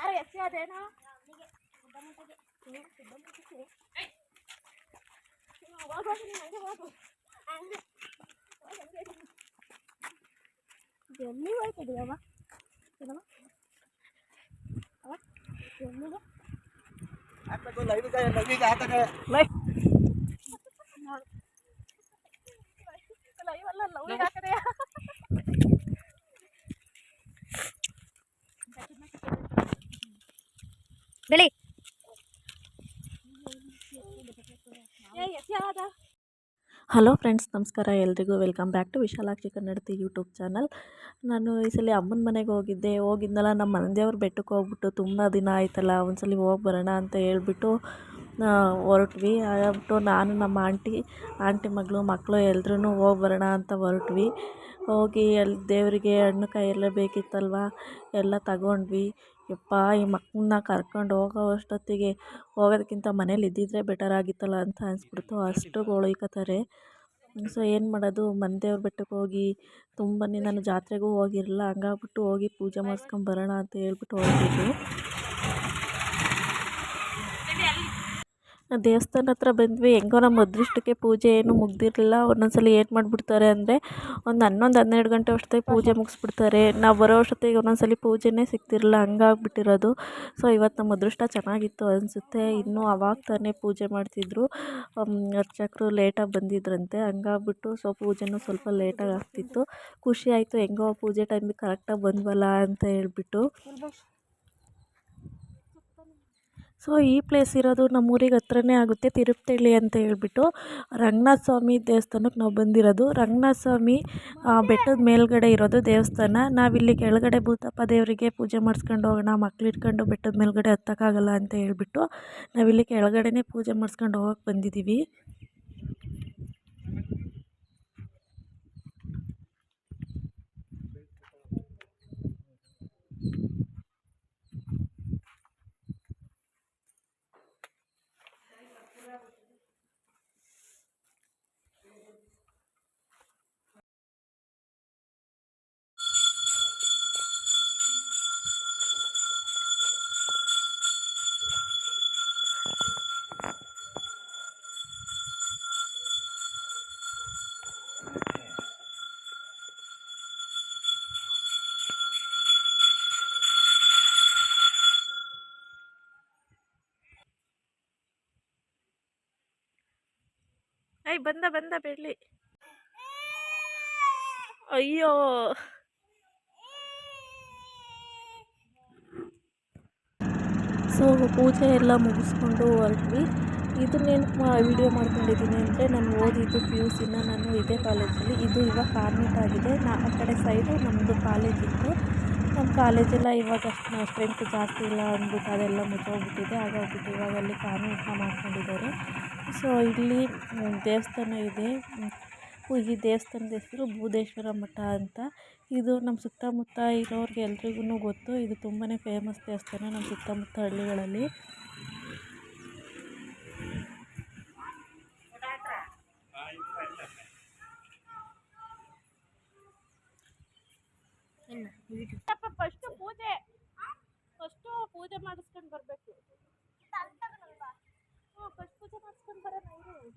ಯಾರು ಎಚ್ಚಿ ಅದೇನೋ ಹೋಗೋದು ನೀನು ಹಂಗೆ ಹೋಗು ಹಂಗೆ ಎಲ್ಲಿ ಹೋಯ್ತಿದೀಯವ್ವ ಏನವ್ವ ಅವ ಎಲ್ಲಿಗೆ ಹಾಕ್ಬೇಕು ಲೈವಿಗೆ ಲೈವಿಗೆ ಹಾಕನೆ ಲೈವ್ ಅಲ್ಲ ಲವ್ ಹಾಕದೆ ಹಲೋ ಫ್ರೆಂಡ್ಸ್, ನಮಸ್ಕಾರ. ಎಲ್ರಿಗೂ welcome back to Vishalakshi Kannadathi YouTube channel. ನಾನು ಈ ಸಲ ಅಮ್ಮನ ಮನೆಗೆ ಹೋಗಿದ್ದೆ. ಹೋಗಿದ್ನಲ್ಲ, ನಮ್ಮ ಮನೆದೇವ್ರ ಬೆಟ್ಟಕ್ಕೆ ಹೋಗ್ಬಿಟ್ಟು ತುಂಬ ದಿನ ಆಯ್ತಲ್ಲ, ಒಂದ್ಸಲ ಹೋಗಿ ಬರೋಣ ಅಂತ ಹೇಳ್ಬಿಟ್ಟು ಹೊರಟ್ವಿ. ಆಗ್ಬಿಟ್ಟು ನಾನು, ನಮ್ಮ ಆಂಟಿ ಆಂಟಿ ಮಗಳು, ಮಕ್ಕಳು ಎಲ್ರೂ ಹೋಗಿ ಬರೋಣ ಅಂತ ಹೊರಟ್ವಿ. ಹೋಗಿ ಅಲ್ಲಿ ದೇವರಿಗೆ ಹಣ್ಣು ಕಾಯಿ ಎಲ್ಲ ಬೇಕಿತ್ತಲ್ವ, ಎಲ್ಲ ತಗೊಂಡ್ವಿ. ಯಪ್ಪ, ಈ ಮಕ್ಕಳನ್ನ ಕರ್ಕೊಂಡು ಹೋಗೋ ಅಷ್ಟೊತ್ತಿಗೆ ಹೋಗೋದಕ್ಕಿಂತ ಮನೇಲಿ ಇದ್ದಿದ್ದರೆ ಬೆಟರ್ ಆಗಿತ್ತಲ್ಲ ಅಂತ ಅನಿಸ್ಬಿಡ್ತು. ಅಷ್ಟು ಗೋಳೈಕತ್ತಾರೆ ಸೊ, ಏನು ಮಾಡೋದು? ಮನೆದೇವ್ರ ಬೆಟ್ಟಕ್ಕೆ ಹೋಗಿ, ತುಂಬನೇ ನಾನು ಜಾತ್ರೆಗೂ ಹೋಗಿರಲಿಲ್ಲ. ಹಂಗಾಗ್ಬಿಟ್ಟು ಹೋಗಿ ಪೂಜೆ ಮಾಡಿಸ್ಕೊಂಬರೋಣ ಅಂತ ಹೇಳ್ಬಿಟ್ಟು ಹೊರಟಿದ್ವಿ ದೇವಸ್ಥಾನ ಹತ್ರ ಬಂದ್ವಿ, ಹೆಂಗೋ ನಮ್ಮ ಅದೃಷ್ಟಕ್ಕೆ ಪೂಜೆ ಏನು ಮುಗ್ದಿರಲಿಲ್ಲ. ಒಂದೊಂದ್ಸಲ ಏನು ಮಾಡಿಬಿಡ್ತಾರೆ ಅಂದರೆ, ಒಂದು ಹನ್ನೊಂದು ಹನ್ನೆರಡು ಗಂಟೆ ಅಷ್ಟೊತ್ತಿಗೆ ಪೂಜೆ ಮುಗಿಸ್ಬಿಡ್ತಾರೆ. ನಾವು ಬರೋ ಅಷ್ಟೊತ್ತಿಗೆ ಒಂದೊಂದ್ಸಲ ಪೂಜೆನೇ ಸಿಗ್ತಿರಲಿಲ್ಲ, ಹಂಗಾಗ್ಬಿಟ್ಟಿರೋದು. ಸೊ ಇವತ್ತು ನಮ್ಮ ಅದೃಷ್ಟ ಚೆನ್ನಾಗಿತ್ತು ಅನಿಸುತ್ತೆ. ಇನ್ನೂ ಅವಾಗ ತಾನೇ ಪೂಜೆ ಮಾಡ್ತಿದ್ರು. ಅರ್ಚಕರು ಲೇಟಾಗಿ ಬಂದಿದ್ರಂತೆ, ಹಂಗಾಗ್ಬಿಟ್ಟು ಸೊ ಪೂಜೆನೂ ಸ್ವಲ್ಪ ಲೇಟಾಗಿ ಆಗ್ತಿತ್ತು. ಖುಷಿ ಆಯಿತು, ಹೆಂಗೋ ಪೂಜೆ ಟೈಮಿಗೆ ಕರೆಕ್ಟಾಗಿ ಬಂದ್ವಲ್ಲ ಅಂತ ಹೇಳ್ಬಿಟ್ಟು. ಸೊ, ಈ ಪ್ಲೇಸ್ ಇರೋದು ನಮ್ಮೂರಿಗೆ ಹತ್ರನೇ ಆಗುತ್ತೆ, ತಿರುಪ್ತಳ್ಳಿ ಅಂತ ಹೇಳ್ಬಿಟ್ಟು. ರಂಗನಾಥ ಸ್ವಾಮಿ ದೇವಸ್ಥಾನಕ್ಕೆ ನಾವು ಬಂದಿರೋದು. ರಂಗನಾಥ ಸ್ವಾಮಿ ಬೆಟ್ಟದ ಮೇಲ್ಗಡೆ ಇರೋದು ದೇವಸ್ಥಾನ. ನಾವಿಲ್ಲಿ ಕೆಳಗಡೆ ಭೂತಪ್ಪ ದೇವರಿಗೆ ಪೂಜೆ ಮಾಡಿಸ್ಕೊಂಡು ಹೋಗೋಣ, ಮಕ್ಳು ಇಟ್ಕೊಂಡು ಬೆಟ್ಟದ ಮೇಲ್ಗಡೆ ಹತ್ತೋಕ್ಕಾಗಲ್ಲ ಅಂತ ಹೇಳ್ಬಿಟ್ಟು ನಾವಿಲ್ಲಿ ಕೆಳಗಡೆನೇ ಪೂಜೆ ಮಾಡಿಸ್ಕೊಂಡು ಹೋಗೋಕ್ಕೆ ಬಂದಿದ್ದೀವಿ. ಐ ಬಂದ ಬಂದ ಬೆಳ್ಳಿ ಅಯ್ಯೋ. ಸೊ ಪೂಜೆ ಎಲ್ಲ ಮುಗಿಸ್ಕೊಂಡು ಹೊರಟ್ವಿ. ಇದನ್ನೇನು ವಿಡಿಯೋ ಮಾಡ್ಕೊಂಡಿದ್ದೀನಿ ಅಂದರೆ ನಾನು ಓದಿದ್ದು ಪಿ ಯು ಸಿನ ನಾನು ಇದೇ ಕಾಲೇಜಲ್ಲಿ ಇದು ಇವಾಗ ಕಾರ್ಮೆಂಟ್ ಆಗಿದೆ. ನಾ ಆ ಕಡೆ ಸೈಡು ನಮ್ಮದು ಕಾಲೇಜ್ ಇತ್ತು. ನಮ್ಮ ಕಾಲೇಜೆಲ್ಲ ಇವಾಗ ಅಷ್ಟು ಸ್ಟ್ರೆಂತ್ ಜಾಸ್ತಿ ಇಲ್ಲ ಅಂದ್ಬಿಟ್ಟು ಅದೆಲ್ಲ ಮುಚ್ಚೋಗ್ಬಿಟ್ಟಿದೆ. ಹಾಗಾಗ್ಬಿಟ್ಟು ಇವಾಗ ಅಲ್ಲಿ ಕಾರ್ಮೆಂಟ್ನ ಮಾಡ್ಕೊಂಡಿದ್ದಾರೆ. ಸೊ ಇಲ್ಲಿ ದೇವಸ್ಥಾನ ಇದೆ. ಈ ದೇವಸ್ಥಾನದ ಹೆಸರು ಭೂದೇಶ್ವರ ಮಠ ಅಂತ. ಇದು ನಮ್ಮ ಸುತ್ತಮುತ್ತ ಇರೋರಿಗೆ ಎಲ್ರಿಗೂ ಗೊತ್ತು. ಇದು ತುಂಬಾ ಫೇಮಸ್ ದೇವಸ್ಥಾನ ನಮ್ಮ ಸುತ್ತಮುತ್ತ ಹಳ್ಳಿಗಳಲ್ಲಿ. ಫಸ್ಟ್ ಪೂಜೆ ಫಸ್ಟು ಪೂಜೆ ಮಾಡಿಸ್ಕೊಂಡು ಬರಬೇಕು. ಹ್ಞೂ ಫಸ್ಟ್ ಪೂಜೆ ಮಾಡಿಸ್ಕೊಂಡು ಬರೋಣ ಇರು.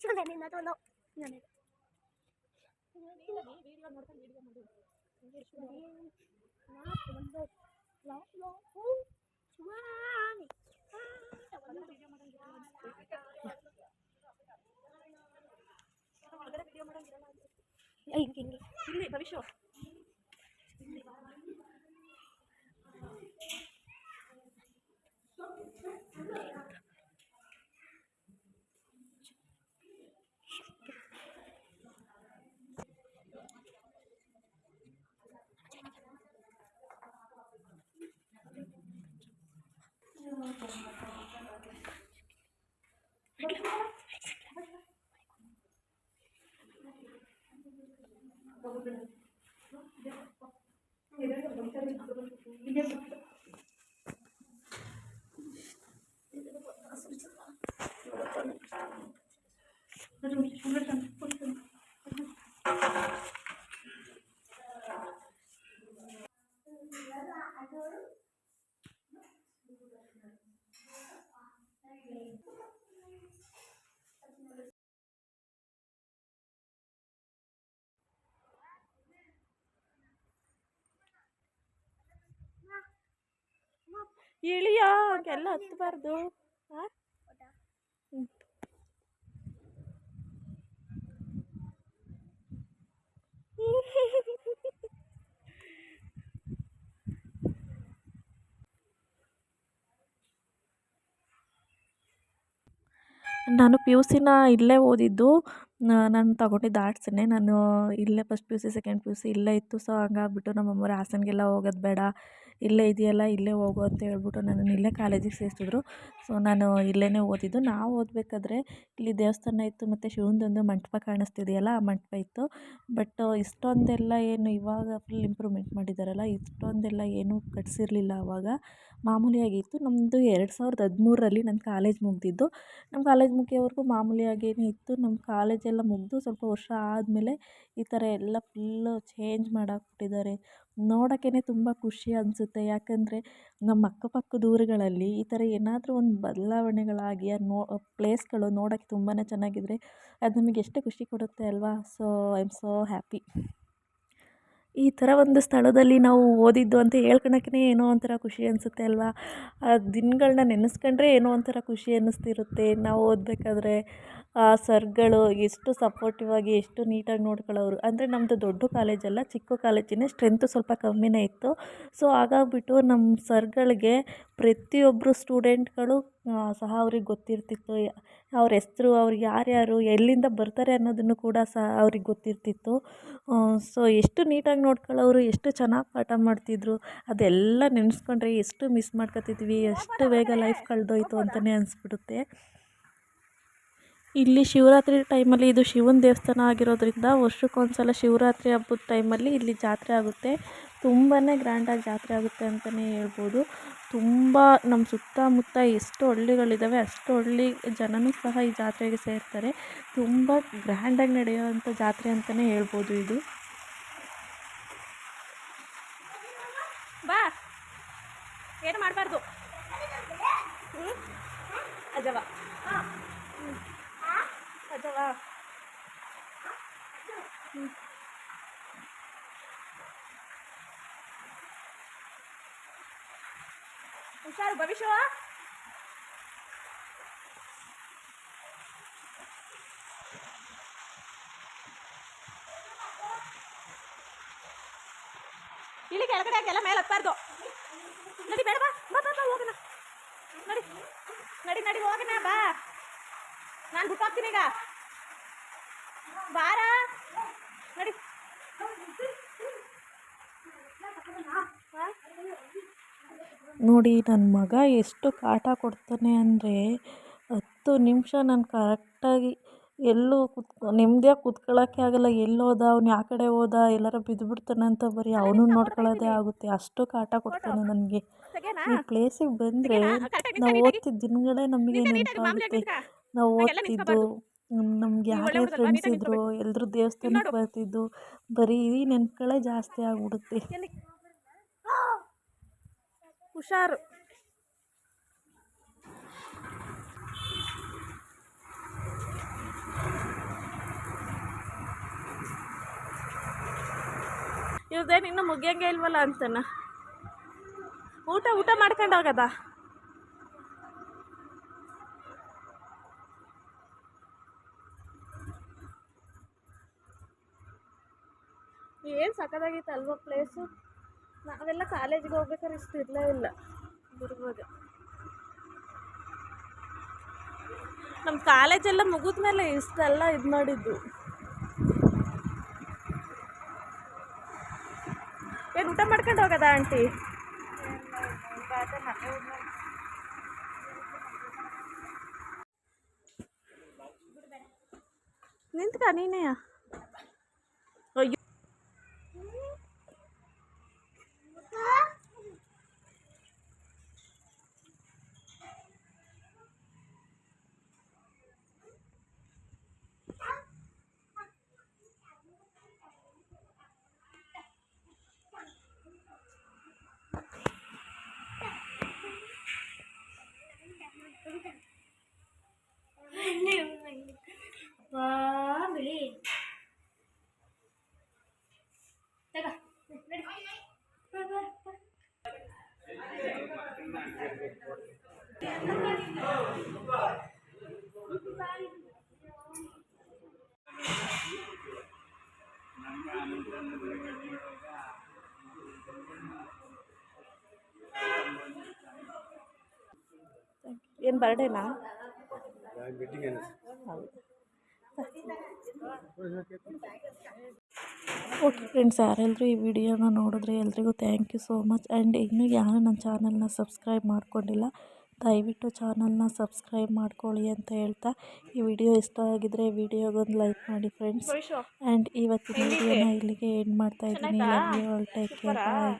ಚಲೋ ನಿನ್ನದು ನೋ ನನಗೆ ವಿಡಿಯೋ ನೋಡ್ಕೊಂಡು ವಿಡಿಯೋ ಮಾಡಿ ಒಂದು ಲೋ ಸ್ವಾಮಿ ಹಿಂಗೆ ಹಿಂಗೆ ಇಲ್ಲಿ ಇಳಿಯ ಹಾಗೆಲ್ಲ ಹತ್ತಬಾರ್ದು ಹಾ ನಾನು ಪಿ ಯು ಸಿನ ಇಲ್ಲೇ ಓದಿದ್ದು ನಾನು ತಗೊಂಡಿದ್ದು ಆರ್ಟ್ಸನ್ನೇ ನಾನು ಇಲ್ಲೇ first P U C second P U C ಇಲ್ಲೇ ಇತ್ತು. ಸೊ ಹಂಗಾಗ್ಬಿಟ್ಟು ನಮ್ಮ ಅಮ್ಮವ್ರು ಹಾಸನ್ಗೆಲ್ಲ ಹೋಗೋದು ಬೇಡ, ಇಲ್ಲೇ ಇದೆಯಲ್ಲ, ಇಲ್ಲೇ ಹೋಗು ಅಂತ ಹೇಳ್ಬಿಟ್ಟು ನನ್ನನ್ನು ಇಲ್ಲೇ ಕಾಲೇಜಿಗೆ ಸೇರಿಸಿದ್ರು. ಸೊ ನಾನು ಇಲ್ಲೇ ಓದಿದ್ದು. ನಾವು ಓದಬೇಕಾದ್ರೆ ಇಲ್ಲಿ ದೇವಸ್ಥಾನ ಇತ್ತು, ಮತ್ತು ಶಿವನದೊಂದು ಮಂಟಪ ಕಾಣಿಸ್ತಿದೆಯಲ್ಲ, ಆ ಮಂಟಪ ಇತ್ತು. ಬಟ್ ಇಷ್ಟೊಂದೆಲ್ಲ ಏನು ಇವಾಗ ಫುಲ್ ಇಂಪ್ರೂವ್ಮೆಂಟ್ ಮಾಡಿದ್ದಾರಲ್ಲ ಇಷ್ಟೊಂದೆಲ್ಲ ಏನೂ ಕಟ್ಸಿರಲಿಲ್ಲ ಆವಾಗ ಮಾಮೂಲಿಯಾಗಿತ್ತು. ನಮ್ಮದು ಎರಡು ಸಾವಿರದ ಹದಿಮೂರರಲ್ಲಿ ನನ್ನ ಕಾಲೇಜ್ ಮುಗಿದಿದ್ದು. ನಮ್ಮ ಕಾಲೇಜ್ ಮುಗಿಯೋವರೆಗೂ ಮಾಮೂಲಿಯಾಗೇನೇ ಇತ್ತು. ನಮ್ಮ ಕಾಲೇಜೆಲ್ಲ ಮುಗಿದು ಸ್ವಲ್ಪ ವರ್ಷ ಆದಮೇಲೆ ಈ ಥರ ಎಲ್ಲ ಫುಲ್ಲು ಚೇಂಜ್ ಮಾಡಾಕ್ಬಿಟ್ಟಿದ್ದಾರೆ. ನೋಡೋಕ್ಕೇ ತುಂಬ ಖುಷಿ ಅನಿಸುತ್ತೆ. ಯಾಕಂದರೆ ನಮ್ಮ ಅಕ್ಕಪಕ್ಕದ ಊರುಗಳಲ್ಲಿ ಈ ಥರ ಏನಾದರೂ ಒಂದು ಬದಲಾವಣೆಗಳಾಗಿ ಆ ನೋ, ಪ್ಲೇಸ್ಗಳು ನೋಡೋಕ್ಕೆ ತುಂಬಾ ಚೆನ್ನಾಗಿದ್ರೆ ಅದು ನಮಗೆ ಎಷ್ಟು ಖುಷಿ ಕೊಡುತ್ತೆ ಅಲ್ವಾ? So I am so happy ಈ ಥರ ಒಂದು ಸ್ಥಳದಲ್ಲಿ ನಾವು ಓದಿದ್ದು ಅಂತ ಹೇಳ್ಕೊಳಕ್ಕೇ ಏನೋ ಒಂಥರ ಖುಷಿ ಅನಿಸುತ್ತೆ ಅಲ್ವಾ? ಆ ದಿನಗಳನ್ನ ನೆನೆಸ್ಕೊಂಡ್ರೆ ಏನೋ ಒಂಥರ ಖುಷಿ ಅನ್ನಿಸ್ತಿರುತ್ತೆ. ನಾವು ಓದಬೇಕಾದ್ರೆ ಸರ್ಗಳು ಎಷ್ಟು ಸಪೋರ್ಟಿವ್ ಆಗಿ ಎಷ್ಟು ನೀಟಾಗಿ ನೋಡ್ಕೊಳ್ಳೋರು. ಅಂದರೆ ನಮ್ಮದು ದೊಡ್ಡ ಕಾಲೇಜಲ್ಲ ಚಿಕ್ಕ ಕಾಲೇಜಿನೇ ಸ್ಟ್ರೆಂತು ಸ್ವಲ್ಪ ಕಮ್ಮಿನೇ ಇತ್ತು. ಸೊ ಹಾಗಾಗ್ಬಿಟ್ಟು ನಮ್ಮ ಸರ್ಗಳಿಗೆ ಪ್ರತಿಯೊಬ್ಬರು ಸ್ಟೂಡೆಂಟ್ಗಳು ಸಹ ಅವ್ರಿಗೆ ಗೊತ್ತಿರ್ತಿತ್ತು. ಅವ್ರ ಹೆಸ್ರು, ಅವ್ರು ಯಾರ್ಯಾರು, ಎಲ್ಲಿಂದ ಬರ್ತಾರೆ ಅನ್ನೋದನ್ನು ಕೂಡ ಸಹ ಅವ್ರಿಗೆ ಗೊತ್ತಿರ್ತಿತ್ತು. ಸೊ ಎಷ್ಟು ನೀಟಾಗಿ ನೋಡ್ಕೊಳ್ಳೋರು, ಎಷ್ಟು ಚೆನ್ನಾಗಿ ಪಾಠ ಮಾಡ್ತಿದ್ರು, ಅದೆಲ್ಲ ನೆನೆಸ್ಕೊಂಡ್ರೆ ಎಷ್ಟು ಮಿಸ್ ಮಾಡ್ಕೊತಿದ್ವಿ, ಎಷ್ಟು ಬೇಗ ಲೈಫ್ ಕಳೆದೋಯ್ತು ಅಂತಲೇ ಅನಿಸ್ಬಿಡುತ್ತೆ. ಇಲ್ಲಿ ಶಿವರಾತ್ರಿ ಟೈಮಲ್ಲಿ ಇದು ಶಿವನ ದೇವಸ್ಥಾನ ಆಗಿರೋದ್ರಿಂದ ವರ್ಷಕ್ಕೊಂದ್ಸಲ ಶಿವರಾತ್ರಿ ಹಬ್ಬದ ಟೈಮಲ್ಲಿ ಇಲ್ಲಿ ಜಾತ್ರೆ ಆಗುತ್ತೆ. ತುಂಬಾ ಗ್ರ್ಯಾಂಡಾಗಿ ಜಾತ್ರೆ ಆಗುತ್ತೆ ಅಂತಲೇ ಹೇಳ್ಬೋದು. ತುಂಬ ನಮ್ಮ ಸುತ್ತಮುತ್ತ ಎಷ್ಟು ಹಳ್ಳಿಗಳಿದ್ದಾವೆ ಅಷ್ಟು ಹಳ್ಳಿ ಜನನೂ ಸಹ ಈ ಜಾತ್ರೆಗೆ ಸೇರ್ತಾರೆ. ತುಂಬ ಗ್ರ್ಯಾಂಡಾಗಿ ನಡೆಯುವಂಥ ಜಾತ್ರೆ ಅಂತಲೇ ಹೇಳ್ಬೋದು ಇದು. ಬಾ. ಏನು ಮಾಡಬಾರ್ದು? ಅಜವ. ಹುಷಾರು ಭವಿಷ್ಯವ? ಇಲ್ಲಿ ಕೆಳಗಡೆ ಹಾಕೆಲ್ಲ ಮೇಲೆ ಹತ್ಬಾರ್ದು. ನಡಿ, ಬೇಡ, ಬಾ ಬಾ ಬಾ ನಡಿ ನಡಿ ನಡಿ, ಹೋಗೋಣ, ಬಾ. ನಾನು ಬಿಟ್ಟು ಈಗ. ಬಾರ ನಡಿ ಹಾ? ನೋಡಿ ನನ್ನ ಮಗ ಎಷ್ಟು ಕಾಟ ಕೊಡ್ತಾನೆ ಅಂದರೆ ಹತ್ತು ನಿಮಿಷ ನಾನು ಕರೆಕ್ಟಾಗಿ ಎಲ್ಲೂ ಕುತ್ಕೊ ನೆಮ್ಮದಿಯಾಗಿ ಕೂತ್ಕೊಳ್ಳೋಕ್ಕೆ ಆಗಲ್ಲ. ಎಲ್ಲೋದ ಅವ್ನು ಯಾವ ಕಡೆ ಹೋದ? ಎಲ್ಲಾರ ಬಿದ್ದುಬಿಡ್ತಾನೆ ಅಂತ ಬರೀ ಅವನು ನೋಡ್ಕೊಳ್ಳೋದೇ ಆಗುತ್ತೆ. ಅಷ್ಟು ಕಾಟ ಕೊಡ್ತಾನೆ ನನಗೆ. ಈ ಪ್ಲೇಸಿಗೆ ಬಂದರೆ ನಾವು ಓದ್ತಿದ್ದ ದಿನಗಳೇ ನಮಗೆ ನೆನಪಾಗುತ್ತೆ. ನಾವು ಓದ್ತಿದ್ದು ನಮ್ಗೆ ಯಾರೇ ಫ್ರೆಂಡ್ಸ್ ಇದ್ರು ಎಲ್ಲರೂ ದೇವಸ್ಥಾನಕ್ಕೆ ಬರ್ತಿದ್ದು, ಬರೀ ನೆನಪುಗಳೇ ಜಾಸ್ತಿ ಆಗ್ಬಿಡುತ್ತೆ. ಹುಷಾರು. ಇವ್ರದೇನು ಇನ್ನೂ ಮುಗಿಯಂಗೆ ಇಲ್ವಲ್ಲ ಅಂತನ. ಊಟ ಊಟ ಮಾಡ್ಕೊಂಡು ಹೋಗದ? ಏನು ಸಕ್ಕದಾಗಿತ್ತು ಅಲ್ವಾ ಪ್ಲೇಸು ನಾವೆಲ್ಲ ಕಾಲೇಜಿಗೆ ಹೋಗ್ಬೇಕಾದ್ರೆ ಇಷ್ಟು ಇರಲೇ ಇಲ್ಲ. ಬರ್ಬೋದು. ನಮ್ಮ ಕಾಲೇಜೆಲ್ಲ ಮುಗಿದ್ಮೇಲೆ ಇಷ್ಟೆಲ್ಲ ಇದು ಮಾಡಿದ್ದು. ಏನು ಊಟ ಮಾಡ್ಕೊಂಡು ಹೋಗದ ಆಂಟಿ? ನಿಂತ್ಕ, ನೀನೇ ಅಯ್ಯೋ ಬಾ ಬಿಳಿ ತಗ ನಡಿ ಬಾ, ಬಾ, ಬಾ. ಬರ್ಡೇನಾ ಓಕೆ ಫ್ರೆಂಡ್ಸ್ ಯಾರೆಲ್ಲರೂ ಈ ವಿಡಿಯೋನ ನೋಡಿದ್ರೆ ಎಲ್ರಿಗೂ thank you so much and ಇನ್ನೂ ಯಾರು ನನ್ನ ಚಾನಲ್ನ ಸಬ್ಸ್ಕ್ರೈಬ್ ಮಾಡ್ಕೊಂಡಿಲ್ಲ ದಯವಿಟ್ಟು ಚಾನಲ್ನ ಸಬ್ಸ್ಕ್ರೈಬ್ ಮಾಡ್ಕೊಳ್ಳಿ ಅಂತ ಹೇಳ್ತಾ ಈ ವಿಡಿಯೋ ಇಷ್ಟ ಆಗಿದ್ರೆ ವಿಡಿಯೋಗೊಂದು ಲೈಕ್ ಮಾಡಿ ಫ್ರೆಂಡ್ಸ್ ಆ್ಯಂಡ್ ಇವತ್ತಿನ ವಿಡಿಯೋನ ಇಲ್ಲಿಗೆ ಎಂಡ್ ಮಾಡ್ತಾ ಇದ್ದೀನಿ. Love you all take care bye